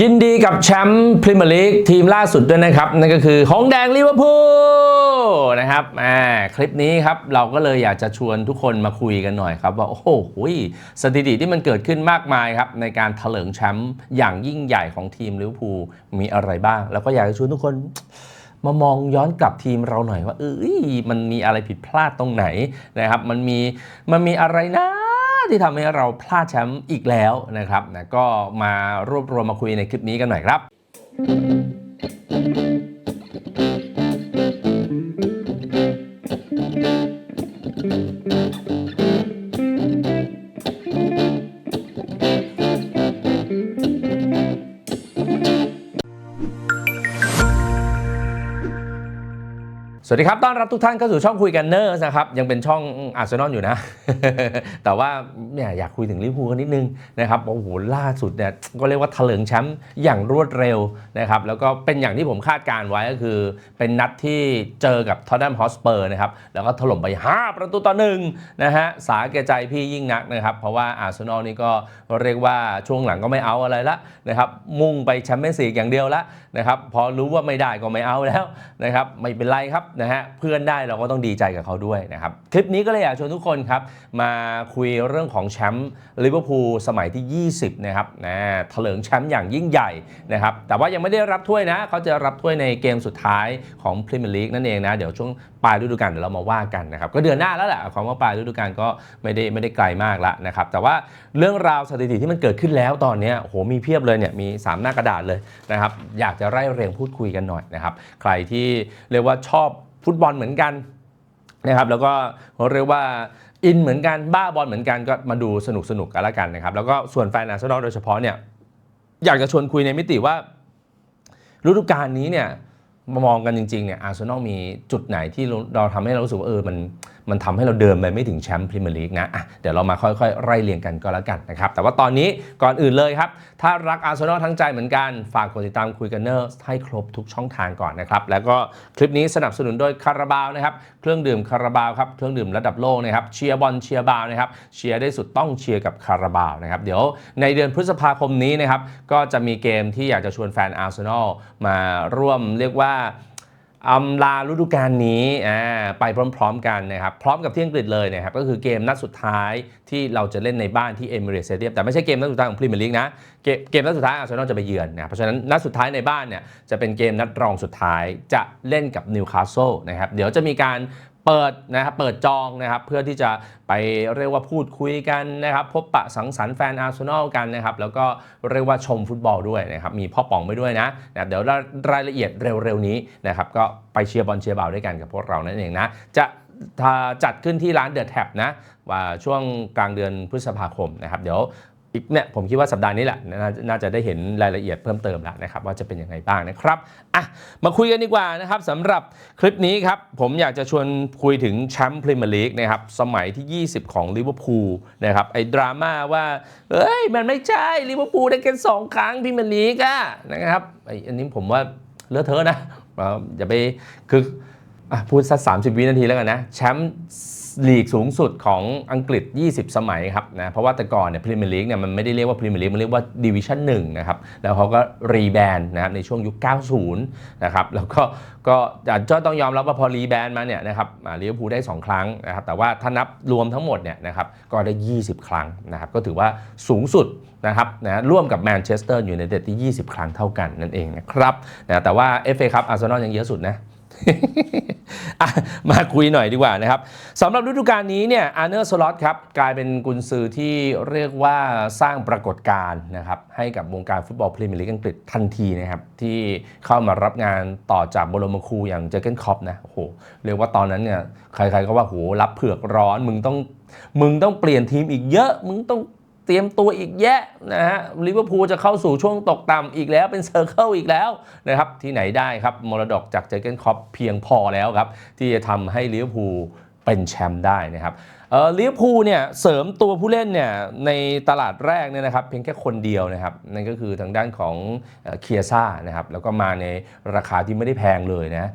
ยินดีกับแชมป์พรีเมียร์ลีกทีมล่าสุดด้วยนะครับ นั่นก็คือหงสแดงลิเวอร์พูลนะครับอ่าคลิปนี้ครับเราก็เลยอยากจะชวนทุกคนมาคุยกันหน่อยครับ ว่า โอ้โหสถิติที่มันเกิดขึ้นมากมายครับ ในการเถลิงแชมป์อย่างยิ่งใหญ่ของทีมลิเวอร์พูลมีอะไรบ้าง แล้วก็อยากจะชวนทุกคนมามองย้อนกลับทีมเราหน่อยว่าเอ้ยมันมีอะไรผิดพลาดตรงไหนนะครับ มันมีมันมีอะไรนะ ที่ทำให้เราพลาดแชมป์อีกแล้วนะครับนะก็มารวบรวมมาคุยในคลิปนี้กันหน่อยครับ สวัสดีครับ ต้อนรับทุกท่านเข้าสู่ช่องคุยกันเนอร์นะครับ ยังเป็นช่องอาร์เซนอลอยู่นะ แต่ว่าเนี่ยอยากคุยถึงลิเวอร์พูลกันนิดนึงนะครับ โอ้โห ล่าสุดเนี่ยก็เรียกว่าถลิงแชมป์อย่างรวดเร็วนะครับ แล้วก็เป็นอย่างที่ผมคาดการไว้ก็คือ เป็นนัดที่เจอกับทอตแนมฮอสเปอร์นะครับ แล้วก็ถล่มไป 5 ประตูต่อหนึ่งนะฮะ สาแก่ใจพี่ยิ่งนักนะครับ เพราะว่าอาร์เซนอลนี่ก็เรียกว่าช่วงหลังก็ไม่เอาอะไรละนะครับ มุ่งไปแชมเปี้ยนส์ลีกอย่างเดียวละนะครับ พอรู้ว่าไม่ได้ก็ไม่เอาแล้วนะครับ ไม่เป็นไรครับนะฮะเพื่อนได้เราก็ต้องดีใจกับเขาด้วยนะครับ คลิปนี้ก็เลยอยากชวนทุกคนครับ มาคุยเรื่องของแชมป์ลิเวอร์พูลสมัยที่ 20 นะครับนะเถลิงแชมป์อย่างยิ่งใหญ่นะครับ แต่ว่ายังไม่ได้รับถ้วยนะ เขาจะรับถ้วยในเกมสุดท้ายของพรีเมียร์ลีกนั่นเองนะ เดี๋ยวช่วงปลายฤดูกาลเดี๋ยวเรามาว่ากันนะครับ ก็เดือนหน้าแล้วแหละความว่าปลายฤดูกาลก็ไม่ได้ไม่ได้ไกลมากละนะครับ แต่ว่าเรื่องราวสถิติที่มันเกิดขึ้นแล้วตอนนี้โอ้โหมีเพียบเลยเนี่ยมี 3 หน้ากระดาษเลยนะครับ อยากจะไล่เรียงพูดคุยกันหน่อยนะครับ ใครที่เรียกว่าชอบ ฟุตบอลเหมือนกันนะครับแล้วก็เรียกว่าอินเหมือนกันบ้าบอลเหมือนกันก็มาดูสนุกสนุกกันละกันนะครับแล้วก็ส่วนแฟนอาร์เซนอลโดยเฉพาะเนี่ยอยากจะชวนคุยในมิติว่าฤดูกาลนี้เนี่ยมามองกันจริงๆเนี่ยอาร์เซนอลมีจุดไหนที่เราทำทำให้เรารู้สึกว่าเออมัน มันทำให้เราเดินไปไม่ถึงแชมป์พรีเมียร์ลีกนะะเดี๋ยวเรามาค่อยๆ ไล่เรียงกันก็แล้วกันนะครับ แต่ว่าตอนนี้ก่อนอื่นเลยครับ ถ้ารักอาร์เซนอลทั้งใจเหมือนกัน ฝากกดติดตามคุยกันเนอร์ให้ครบทุกช่องทางก่อนนะครับ แล้วก็คลิปนี้สนับสนุนโดยคาราบาวนะครับ เครื่องดื่มคาราบาวครับ เครื่องดื่มระดับโลกนะครับ เชียร์บอลเชียร์บาวนะครับ เชียร์ได้สุดต้องเชียร์กับคาราบาวนะครับ เดี๋ยวในเดือนพฤษภาคมนี้นะครับ ก็จะมีเกมที่อยากจะชวนแฟนอาร์เซนอลมาร่วมเรียกว่า อำลาฤดูกาลนี้ไปพร้อมๆกันนะครับ พร้อมกับที่อังกฤษเลยนะครับ ก็คือเกมนัดสุดท้ายที่เราจะเล่นในบ้านที่เอมิเรตสเตเดียมแต่ไม่ใช่เกมนัดสุดท้ายของพรีเมียร์ลีกนะเกมเกมนัดสุดท้ายอาร์เซนอลจะไปเยือนนะเพราะฉะนั้นนัดสุดท้ายในบ้านเนี่ยจะเป็นเกมนัดรองสุดท้ายจะเล่นกับนิวคาสเซิลนะครับเดี๋ยวจะมีการ เปิดนะครับเปิดจองนะครับเพื่อที่จะไปเรียกว่าพูดคุยกันนะครับพบปะสังสรรค์แฟนอาร์เซนอลกันนะครับแล้วก็เรียกว่าชมฟุตบอลด้วยนะครับมีพ่อป๋องไปด้วยนะนะเดี๋ยวรายละเอียดเร็วๆนี้นะครับก็ไปเชียร์บอลเชียร์บอลด้วยกันกับพวกเรานั่นเองนะจะจัดขึ้นที่ร้านเดอะแท็บนะว่าช่วงกลางเดือนพฤษภาคมนะครับเดี๋ยว อีกเนี่ยผมคิดว่าสัปดาห์นี้แหละน,น่าจะได้เห็นรายละเอียดเพิ่มเติมแล้วนะครับว่าจะเป็นยังไงบ้างนะครับอะมาคุยกันดีกว่านะครับสำหรับคลิปนี้ครับผมอยากจะชวนคุยถึงแชมป์พรีเมียร์ลีกนะครับสมัยที่ 20 ของลิเวอร์พูลนะครับไอ้ดราม่าว่าเอ้ยมันไม่ใช่ลิเวอร์พูลได้แค่สองครั้งพรีเมียร์ลีกอะนะครับไอ้อันนี้ผมว่าเลอะเทอะนะอย่าไปคืออพูดสักสามสิบวินาทีแล้วกันนะแชมป์ ลีกสูงสุดของอังกฤษ 20 สมัยครับนะเพราะว่าแต่ก่อนเนี่ยพรีเมียร์ลีกเนี่ยมันไม่ได้เรียกว่าพรีเมียร์ลีกมันเรียกว่าดิวิชั่น1นะครับแล้วเขาก็รีแบรนด์นะครับในช่วงยุค 90 นะครับแล้วก็ก็จะต้องยอมรับว่าพอรีแบรนด์มาเนี่ยนะครับลิเวอร์พูลได้ 2 ครั้งนะครับแต่ว่าถ้านับรวมทั้งหมดเนี่ยนะครับก็ได้ 20 ครั้งนะครับก็ถือว่าสูงสุดนะครับนะร่วมกับแมนเชสเตอร์อยู่ในเดที่ 20 ครั้งเท่ากันนั่นเองนะครับนะแต่ว่า FA ครับอาร์เซนอลยังเยอะสุดนะ มาคุยหน่อยดีกว่านะครับสำหรับฤดูกาลนี้เนี่ยอาร์เนอร์สล็อตครับกลายเป็นกุนซือที่เรียกว่าสร้างปรากฏการณ์นะครับให้กับวงการฟุตบอลพรีเมียร์ลีกอังกฤษทันทีนะครับที่เข้ามารับงานต่อจากโบโลมาคูอย่างเจอเกนคอปนะโอ้โหเรียกว่าตอนนั้นเนี่ยใครๆก็ว่าโหรับเผือกร้อนมึงต้องมึงต้องเปลี่ยนทีมอีกเยอะมึงต้อง เตรียมตัวอีกแยะนะฮะลิเวอร์พูลจะเข้าสู่ช่วงตกต่ำอีกแล้วเป็นเซอร์เคิลอีกแล้วนะครับที่ไหนได้ครับมรดกจากเจอเกนคอปเพียงพอแล้วครับ ที่จะทำให้ลิเวอร์พูลเป็นแชมป์ได้นะครับเออลิเวอร์พูลเนี่ยเสริมตัวผู้เล่นเนี่ยในตลาดแรกเนี่ยนะครับเพียงแค่คนเดียวนะครับนั่นก็คือทางด้านของเคียซ่านะครับแล้วก็มาในราคาที่ไม่ได้แพงเลยนะ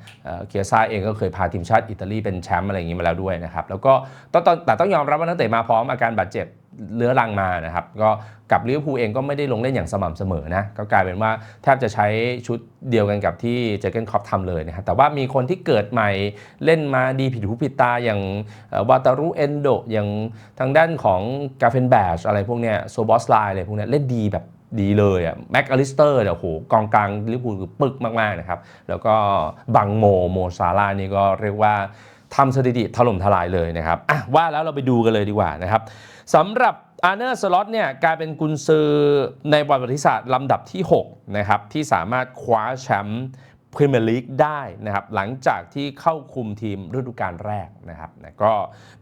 เคียซ่าเองก็เคยพาทีมชาติอิตาลีเป็นแชมป์อะไรอย่างนี้มาแล้วด้วยนะครับแล้วก็ต้องแต่ต้องยอมรับว่านักเตะมาพร้อมอาการบาดเจ็บเลื้อรังมานะครับ ก็กับลิเวอร์พูลเองก็ไม่ได้ลงเล่นอย่างสม่ำเสมอนะ ก็กลายเป็นว่าแทบจะใช้ชุดเดียวกันกับที่เจอเกนคอปทำเลยนะครับ แต่ว่ามีคนที่เกิดใหม่เล่นมาดีผิดหูผิดตาอย่างวาตารุเอนโดอย่างทางด้านของกาเฟนแบชอะไรพวกเนี้ยโซบอสไลอะไรพวกเนี้ยเล่นดีแบบดีเลยอะแม็กอลิสเตอร์เนี่ยโหกองกลางลิเวอร์พูลปึกมาก ๆ นะครับ แล้วก็บังโมโมซาลานี่ก็เรียกว่า ทำสถิติถล่มทลายเลยนะครับอะว่าแล้วเราไปดูกันเลยดีกว่านะครับสำหรับอาร์เนอร์สล็อตเนี่ยกลายเป็นกุนซือในประวัติศาสตร์ลำดับที่ 6 นะครับ ที่สามารถคว้าแชมป์ พรีเมียร์ลีกได้นะครับหลังจากที่เข้าคุมทีมฤดูกาลแรกนะครับนะก็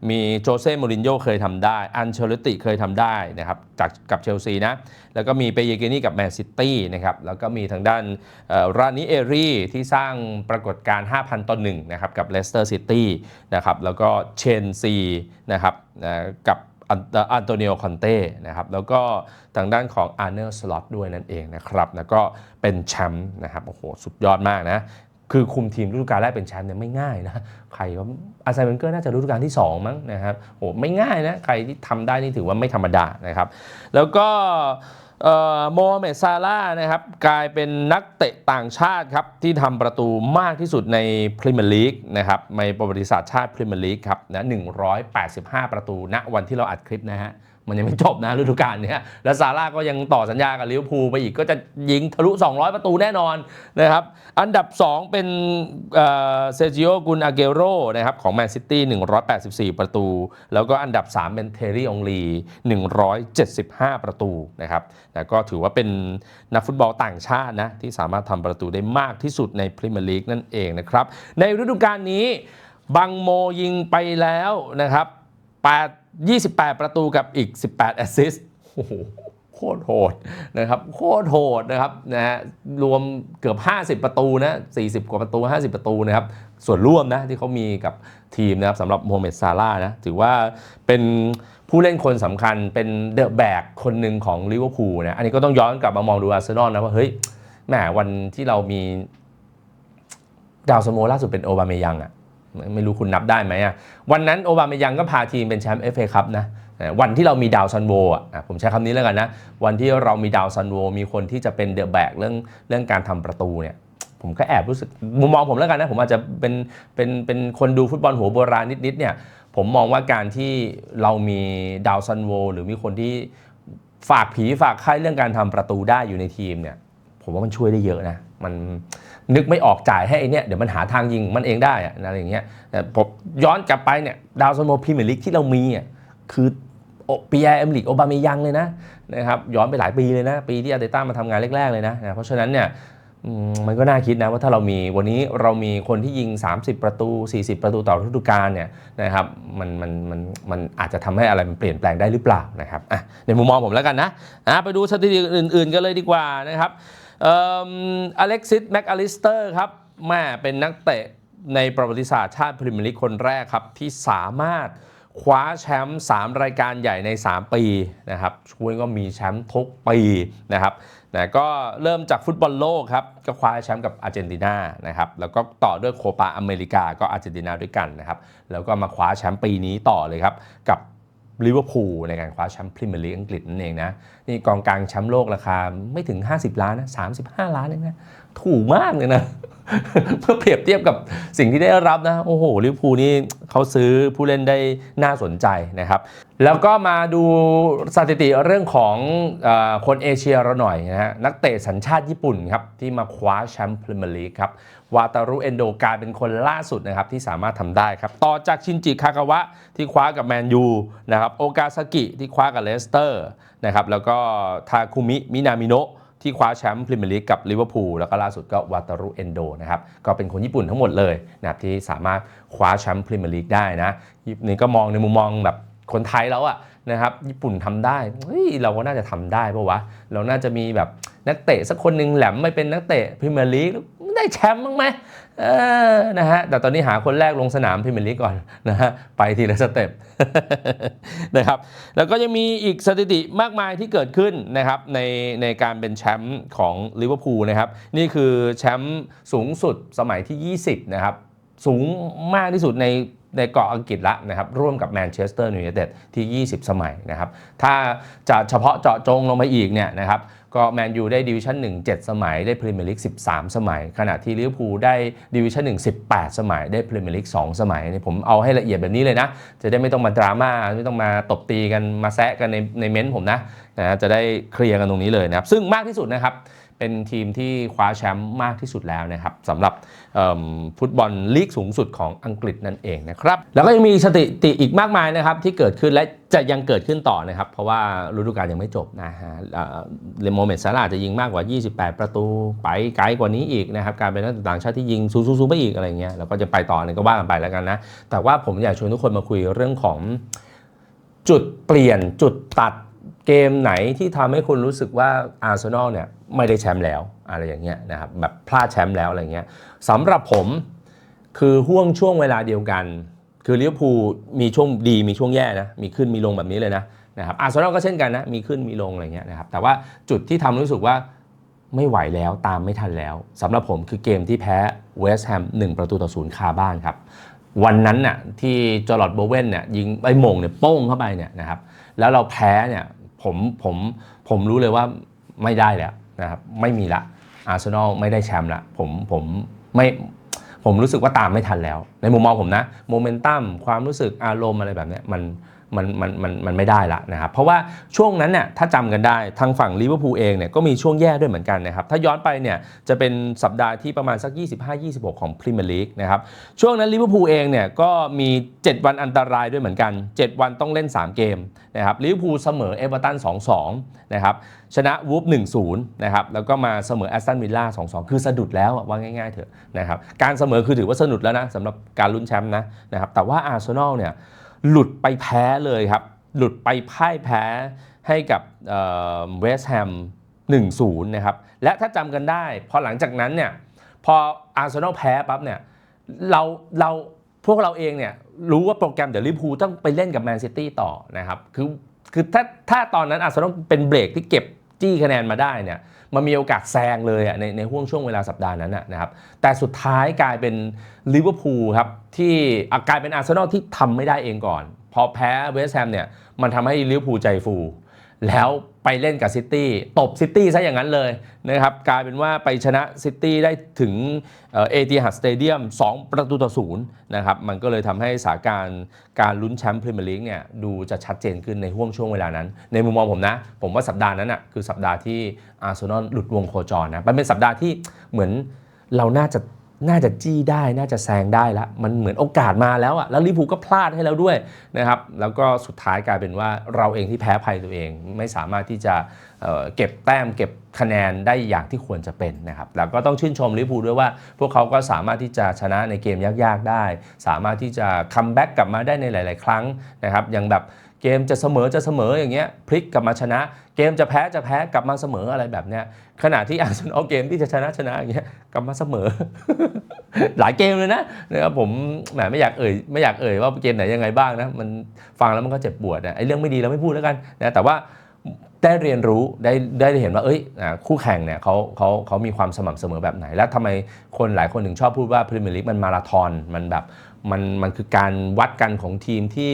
มีโจเซ่มูรินโญ่เคยทำได้ อันเชลติเคยทำได้นะครับจากกับเชลซีนะ แล้วก็มีเปเยเกนี่กับแมนซิตี้นะครับแล้วก็มีทางด้านรานิเอรีที่สร้างปรากฏการณ์ 5,000 ต่อ1นะครับกับเลสเตอร์ซิตี้นะครับแล้วก็เชนซีนะครับกับ อันโตนิโอคอนเต้นะครับแล้วก็ทางด้านของอาร์เนอร์สล็อตด้วยนั่นเองนะครับแล้วก็เป็นแชมป์นะครับโอ้โหสุดยอดมากนะคือคุมทีมฤดูกาลแรกเป็นแชมป์เนี่ยไม่ง่ายนะใครก็อาร์เซนอลเกอร์น่าจะฤดูกาลที่ 2 มั้งนะครับโอ้ไม่ง่ายนะใครที่ทำได้นี่ถือว่าไม่ธรรมดานะครับ แล้วก็ โมฮัมเหม็ดซาร่าห์นะครับกลายเป็นนักเตะต่างชาติครับที่ทำประตูมากที่สุดในพรีเมียร์ลีกนะครับในประวัติศาสตร์ชาติพรีเมียร์ลีกครับนะ185 ประตูณวันที่เราอัดคลิปนะฮะ มันยังไม่จบนะฤดูกาลนี้แล้วซาร่าก็ยังต่อสัญญากับลิเวอร์พูลไปอีกก็จะยิงทะลุ 200 ประตูแน่นอนนะครับ อันดับ 2 เป็นเซจิโอกุนอาเกโรนะครับของแมนซิตี้184 ประตู แล้วก็อันดับ 3 เป็นเทรี่องลี175 ประตูนะครับแต่ก็ถือว่าเป็นนักฟุตบอลต่างชาตินะที่สามารถทำประตูได้มากที่สุดในพรีเมียร์ลีกนั่นเองนะครับ ในฤดูกาลนี้บังโมยิงไปแล้วนะครับ8 28 ประตูกับอีก 18 แอสซิสต์โอ้โหโคตรโหดนะครับโคตรโหดนะครับนะฮะรวมเกือบ 50 ประตูนะ40 กว่าประตู 50 ประตูนะครับส่วนร่วมนะที่เขามีกับทีมนะครับสำหรับโมฮัมเหม็ดซาร่านะถือว่าเป็นผู้เล่นคนสำคัญเป็นเดอะแบกคนหนึ่งของลิเวอร์พูลนะอันนี้ก็ต้องย้อนกลับมามองดูอาร์เซนอลนะว่าเฮ้ยแหมวันที่เรามีดาวสโมล่าสุดเป็นโอบาเมยังอะ ไม่รู้คุณนับได้ไหมอะวันนั้นโอบาเมยังก็พาทีมเป็นแชมป์เอฟเอคัพนะวันที่เรามีดาวซันโวอะผมใช้คำนี้แล้วกันนะ วันที่เรามีดาวซันโวมีคนที่จะเป็นเดอะแบกเรื่องเรื่องการทำประตูเนี่ยผมก็แอบรู้สึกมุมมองผมแล้วกันนะผมอาจจะเป็นเป็นเป็นคนดูฟุตบอลหัวโบราณนิดๆเนี่ยผมมองว่าการที่เรามีดาวซันโวหรือมีคนที่ฝากผีฝากไข้เรื่องการทำประตูได้อยู่ในทีมเนี่ยผมว่ามันช่วยได้เยอะนะมัน นึกไม่ออกจ่ายให้ไอเนี่ยเดี๋ยวมันหาทางยิงมันเองได้อะอะไรอย่างเงี้ยแต่ผมย้อนกลับไปเนี่ยดาวซันโวพรีเมียร์ลีกที่เรามีอะคือปีไอเอ็มลีกโอบาเมยังเลยนะนะครับย้อนไปหลายปีเลยนะ ปีที่อาร์เตต้ามาทำงานแรกๆเลยนะนะเพราะฉะนั้นเนี่ยมันก็น่าคิดนะว่าถ้าเรามีวันนี้เรามีคนที่ยิง 30 ประตู 40 ประตูต่อฤดูกาลเนี่ยนะครับมันมันมันมันอาจจะทำให้อะไรมันเปลี่ยนแปลงได้หรือเปล่านะครับในมุมมองผมแล้วกันนะอะไปดูสถิติอื่น ๆ กันเลยดีกว่านะครับ อเล็กซิสแม็กอลิสเตอร์ครับแม่เป็นนักเตะในประวัติศาสตร์ชาติพรีเมียร์ลีกคนแรกครับ ที่สามารถคว้าแชมป์3รายการใหญ่ใน 3 ปีนะครับช่วยก็มีแชมป์ทุกปีนะครับแต่ก็เริ่มจากฟุตบอลโลกครับ ก็คว้าแชมป์กับอาร์เจนตินานะครับ แล้วก็ต่อด้วยโคปาอเมริกาก็อาร์เจนตินาด้วยกันนะครับ แล้วก็มาคว้าแชมป์ปีนี้ต่อเลยครับ กับ ลิเวอร์พูลในการคว้าแชมป์พรีเมียร์ลีกอังกฤษนั่นเองนะนี่กองกลางแชมป์โลกราคาไม่ถึง 50 ล้านนะ35 ล้านเองนะถูกมากเลยนะ เพื่อเปรียบเทียบกับสิ่งที่ได้รับนะ โอ้โหลิเวอร์พูลนี่เขาซื้อผู้เล่นได้น่าสนใจนะครับ แล้วก็มาดูสถิติเรื่องของอคนเอเชียเราหน่อยนะฮะนักเตะสัญชาติญี่ปุ่นครับ ที่มาคว้าแชมป์พรีเมียร์ลีกครับวาตารุเอนโดกลายเป็นคนล่าสุดนะครับที่สามารถทำได้ครับ ต่อจากชินจิคากาวะที่คว้ากับแมนยูนะครับโอกาซากิที่คว้ากับเลสเตอร์นะครับแล้วก็ทาคุมิมินามิโนะ ที่คว้าแชมป์พรีเมียร์ลีกกับลิเวอร์พูลแล้วก็ล่าสุดก็วาตารุเอนโดนะครับก็เป็นคนญี่ปุ่นทั้งหมดเลยนะครับที่สามารถคว้าแชมป์พรีเมียร์ลีกได้นะนี่ก็มองในมุมมองแบบคนไทยแล้วอะนะครับญี่ปุ่นทำได้เฮ้ยเราก็น่าจะทำได้ปะวะ เราน่าจะมีแบบนักเตะสักคนหนึ่งแหลมไม่เป็นนักเตะพรีเมียร์ลีก ได้แชมป์บ้างไหมเออนะฮะแต่ตอนนี้หาคนแรกลงสนามพรีเมียร์ลีกก่อนนะฮะไปทีละสเต็ปนะครับแล้วก็ยังมีอีกสถิติมากมายที่เกิดขึ้นนะครับในในการเป็นแชมป์ของลิเวอร์พูลนะครับนี่คือแชมป์สูงสุดสมัยที่ 20 นะครับ สูงมากที่สุดในในเกาะอังกฤษละนะครับ ร่วมกับแมนเชสเตอร์ยูไนเต็ดที่ 20 สมัยนะครับ ถ้าจะเฉพาะเจาะจงลงมาอีกเนี่ยนะครับ ก็แมนยูได้ดิวิชั่น1 7 สมัย ได้พรีเมียร์ลีก13 สมัย ขณะที่ลิเวอร์พูลได้ดิวิชั่น1 18 สมัย ได้พรีเมียร์ลีก2สมัยนี่ผมเอาให้ละเอียดแบบนี้เลยนะ จะได้ไม่ต้องมาดราม่าไม่ต้องมาตบตีกันมาแซะกันในในเม้นต์ผมนะนะจะได้เคลียร์กันตรงนี้เลยนะครับซึ่งมากที่สุดนะครับ เป็นทีมที่คว้าแชมป์มากที่สุดแล้วนะครับสำหรับฟุตบอลลีกสูงสุดของอังกฤษนั่นเองนะครับ แล้วก็ยังมีสถิติอีกมากมายนะครับที่เกิดขึ้นและจะยังเกิดขึ้นต่อนะครับ เพราะว่าฤดูกาลยังไม่จบนะฮะเลโมเมตซาร่าจะยิงมากกว่า 28 ประตู ไปไกลกว่านี้อีกนะครับ การเป็นนักต่างชาติที่ยิงซูซูๆไปอีกอะไรเงี้ยแล้วก็จะไปต่อเนี่ยก็ว่ากันไปแล้วกันนะแต่ว่าผมอยากชวนทุกคนมาคุยเรื่องของจุดเปลี่ยนจุดตัด เกมไหนที่ทำให้คุณรู้สึกว่าอาร์เซนอลเนี่ยไม่ได้แชมป์แล้วอะไรอย่างเงี้ยนะครับแบบพลาดแชมป์แล้วอะไรเงี้ยสำหรับผมคือห่วงช่วงเวลาเดียวกัน คือลิเวอร์พูลมีช่วงดีมีช่วงแย่นะมีขึ้นมีลงแบบนี้เลยนะนะครับอาร์เซนอลก็เช่นกันนะมีขึ้นมีลงอะไรเงี้ยนะครับแต่ว่าจุดที่ทำรู้สึกว่าไม่ไหวแล้วตามไม่ทันแล้วสำหรับผมคือเกมที่แพ้เวสต์แฮม1ประตูต่อศูนย์คาบ้านครับวันนั้นน่ะที่จอร์ดโบเวนเนี่ยยิงไอ้มงเนี่ยโป้งเข้าไปเนี่ยนะครับแล้วเราแพ้เนี่ย ผมผมผมรู้เลยว่าไม่ได้แล้วนะครับไม่มีละอาร์เซนอลไม่ได้แชมป์ละผมผมไม่ผมรู้สึกว่าตามไม่ทันแล้ว ในมุมมองผมนะโมเมนตัมความรู้สึกอารมณ์อะไรแบบเนี้ยมัน มันมันมันมันไม่ได้ละนะครับเพราะว่าช่วงนั้นเนี่ยถ้าจำกันได้ทางฝั่งลิเวอร์พูลเองเนี่ยก็มีช่วงแย่ด้วยเหมือนกันนะครับถ้าย้อนไปเนี่ยจะเป็นสัปดาห์ที่ประมาณสัก 25-26 ของพรีเมียร์ลีกนะครับช่วงนั้นลิเวอร์พูลเองเนี่ยก็มี 7 วันอันตรายด้วยเหมือนกัน 7 วันต้องเล่น 3 เกมนะครับลิเวอร์พูลเสมอเอเวอร์ตัน 2-2 นะครับชนะวูฟ1-0 นะครับแล้วก็มาเสมอแอสตันวิลล่า 2-2 คือสะดุดแล้วอะว่าง่ายๆเถอะนะครับการเสมอคือถือว่าสะดุดแล้วนะสำหรับการลุ้นแชมป์นะนะครับแต่ว่าอาร์เซนอลเนี่ย หลุดไปแพ้เลยครับ หลุดไปพ่ายแพ้ให้กับเวสต์แฮม1-0นะครับ และถ้าจำกันได้ พอหลังจากนั้นเนี่ยพออาร์เซนอลแพ้ปั๊บเนี่ยเราเราพวกเราเองเนี่ยรู้ว่าโปรแกรมเดี๋ยวลิเวอร์พูลต้องไปเล่นกับแมนซิตี้ต่อนะครับ คือคือถ้าถ้าตอนนั้นอาร์เซนอลเป็นเบรกที่เก็บจี้คะแนนมาได้เนี่ย มันมีโอกาสแซงเลยอะในในห่วงช่วงเวลาสัปดาห์นั้นนะครับแต่สุดท้ายกลายเป็นลิเวอร์พูลครับที่กลายเป็นอาร์เซนอลที่ทำไม่ได้เองก่อน พอแพ้เวสต์แฮมเนี่ยมันทำให้ลิเวอร์พูลใจฟูแล้ว ไปเล่นกับซิตี้ตบซิตี้ซะอย่างนั้นเลยนะครับกลายเป็นว่าไปชนะซิตี้ได้ถึงเอทีฮัดสเตเดียม2ประตูต่อศูนย์นะครับมันก็เลยทำให้สถานการณ์การลุ้นแชมป์พรีเมียร์ลีกเนี่ยดูจะชัดเจนขึ้นในห่วงช่วงเวลานั้น ในมุมมองผมนะ ผมว่าสัปดาห์นั้นอะคือสัปดาห์ที่อาร์เซนอลหลุดวงโคจรนะมันเป็นสัปดาห์ที่เหมือนเราน่าจะ น่าจะจี้ได้น่าจะแซงได้ละมันเหมือนโอกาสมาแล้วอะแล้วลิพูก็พลาดให้แล้วด้วยนะครับแล้วก็สุดท้ายกลายเป็นว่าเราเองที่แพ้ภัยตัวเอง ไม่สามารถที่จะเเก็บแต้มเก็บคะแนนได้อย่างที่ควรจะเป็นนะครับแล้วก็ต้องชื่นชมลิพูด้วยว่า พวกเขาก็สามารถที่จะชนะในเกมยากๆได้ สามารถที่จะคัมแบ็กกลับมาได้ในหลาย ๆ ครั้งนะครับย่างแบบ เกมจะเสมอจะเสมออย่างเงี้ยพลิกกลับมาชนะ เกมจะแพ้จะแพ้กลับมาเสมออะไรแบบเนี้ยขณะที่อาร์เซนอลเกมที่จะชนะชนะอย่างเงี้ยกลับมาเสมอ หลายเกมเลยนะนะครับผมแหมไม่อยากเอ่ยไม่อยากเอ่ยว่าเกมไหนยังไงบ้างนะมันฟังแล้วมันก็เจ็บปวดนะไอ้เรื่องไม่ดีเราไม่พูดแล้วกันนะแต่ว่าได้เรียนรู้ได้ได้เห็นว่าเอ้ยอคู่แข่งเนี่ยเขาเขาเขามีความสม่ำเสมอแบบไหน และทำไมคนหลายคนถึงชอบพูดว่าพรีเมียร์ลีกมันมาราธอนมันแบบ มันมันคือการวัดกันของทีมที่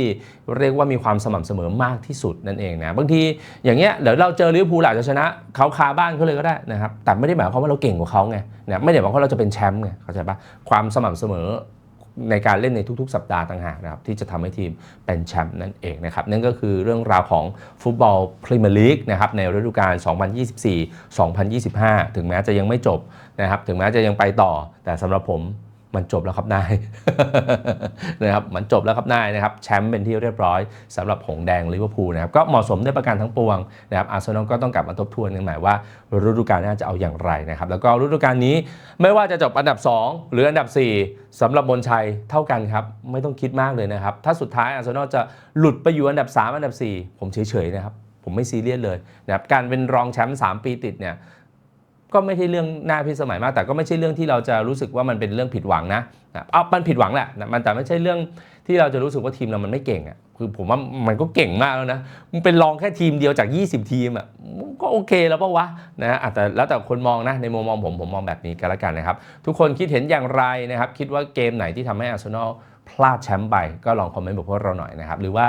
เรียกว่ามีความสม่ำเสมอมากที่สุดนั่นเองนะบางทีอย่างเงี้ยเดี๋ยวเราเจอลิเวอร์พูลอาจจะชนะเขาคาบ้านเขาเลยก็ได้นะครับแต่ไม่ได้หมายความว่าเราเก่งกว่าเขาไงนะไม่ได้หมายความว่าเราจะเป็นแชมป์ไงเข้าใจปะความสม่ำเสมอในการเล่นในทุกๆ สัปดาห์ต่างหากนะครับที่จะทำให้ทีมเป็นแชมป์นั่นเองนะครับนั่นก็คือเรื่องราวของฟุตบอลพรีเมียร์ลีกนะครับในฤดูกาล 2024-2025 ถึงแม้จะยังไม่จบนะครับถึงแม้จะยังไปต่อแต่สำหรับผม มันจบแล้วครับนายนะครับมันจบแล้วครับนายนะครับแชมป์เป็นที่เรียบร้อยสำหรับหงแดงลิเวอร์พูลนะครับก็เหมาะสมด้วยประการทั้งปวงนะครับอาร์เซนอลก็ต้องกลับมาทบทวนกันใหม่ว่าฤดูกาลหน้าจะเอาอย่างไรนะครับแล้วก็ฤดูกาลนี้ไม่ว่าจะจบอันดับ 2 หรืออันดับ 4สำหรับบนชัยเท่ากันครับไม่ต้องคิดมากเลยนะครับถ้าสุดท้ายอาร์เซนอลจะหลุดไปอยู่อันดับ 3 อันดับ 4 ผมเฉยๆนะครับผมไม่ซีเรียสเลยนะครับการเป็นรองแชมป์3ปีติดเนี่ย ก็ไม่ใช่เรื่องน่าพิสมัยมาก แต่ก็ไม่ใช่เรื่องที่เราจะรู้สึกว่ามันเป็นเรื่องผิดหวังนะนะเอามันผิดหวังแหละมันแต่ไม่ใช่เรื่องที่เราจะรู้สึกว่าทีมเรามันไม่เก่งอะคือผมว่ามันก็เก่งมากแล้วนะมันเป็นรองแค่ทีมเดียวจาก 20 ทีมอะก็โอเคแล้วปะวะนะแต่แล้วแต่คนมองนะในมุมมองผมผมมองแบบนี้กันละกันนะครับ ทุกคนคิดเห็นอย่างไรนะครับ คิดว่าเกมไหนที่ทำให้อาร์เซนอล พลาดแชมป์ไปก็ลองคอมเมนต์บอกพวกเราหน่อยนะครับ หรือว่า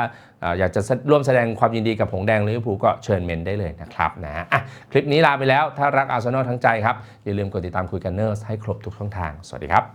อยากจะร่วมแสดงความยินดีกับผงแดงลิเวอร์พูลก็เชิญเมนได้เลยนะครับนะฮะอะคลิปนี้ลาไปแล้วถ้ารักอาร์เซนอลทั้งใจครับ อย่าลืมกดติดตามคุยกันเนอร์สให้ครบทุกช่องทาง สวัสดีครับ